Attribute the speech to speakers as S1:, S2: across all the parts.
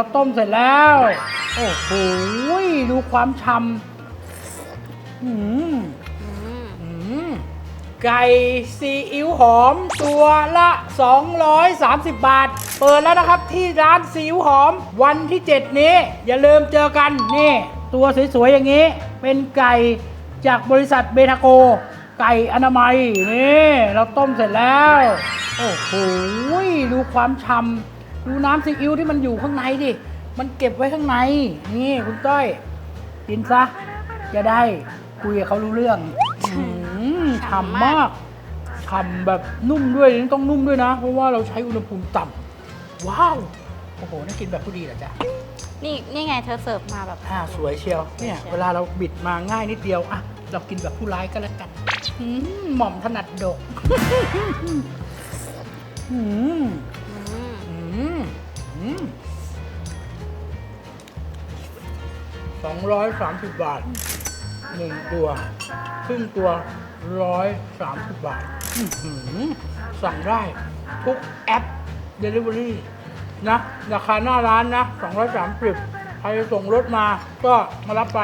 S1: เราต้มเสร็จแล้ว โอ้โหดูความฉ่ำอืม
S2: อืม
S1: ไก่ซีอิ๊วหอมตัวละ 230 บาท เปิดแล้วนะครับที่ร้านซีอิ๊วหอมวันที่ 7 นี้ อย่าลืมเจอกันนี่ ตัวสวยๆ อย่างนี้ เป็นไก่จากบริษัทเบทาโก ไก่อนามัย นี่ เราต้มเสร็จแล้ว โอ้โหดูความฉ่ำ ดูน้ำซีอิ๊วที่มันอยู่ข้างในดิ มันเก็บไว้ข้างใน นี่คุณต้อย กินซะ จะได้คุยกับเขารู้เรื่องอืมฉ่ำมากฉ่ำแบบนุ่มด้วยต้องนุ่มด้วยนะ เพราะว่าเราใช้อุณหภูมิต่ำว้าว โอ้โหน่ากินแบบผู้ดีเหรอจ๊ะ
S2: นี่นี่ไงเธอเสิร์ฟมาแบบ
S1: อ่าสวยเชียว เนี่ย
S2: สวยเชียว
S1: เวลาเราบิดมาง่ายนิดเดียวอะเรากินแบบผู้ร้ายก็แล้วกันอืมหม่อมถนัดดกอืม 230 บาท 1 ตัว ครึ่งตัว 130 บาท สั่งได้ทุกแอป Delivery นะ ราคาหน้าร้านนะ 230 ใครส่งรถมาก็มารับไป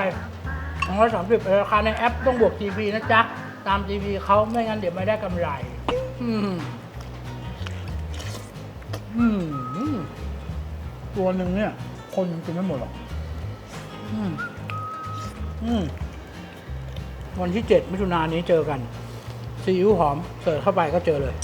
S1: 230ราคาในแอปต้องบวก GP นะจ๊ะ ตาม GP เขาไม่งั้นเดี๋ยวไม่ได้กำไร อืม อืม ตัวหนึ่งเนี่ย คนกินไม่หมดหรอก อืมอืมวันที่เจ็ดมิถุนายนนี้เจอกันซีอิ๊วหอมเสิร์ฟเข้าไปก็เจอเลย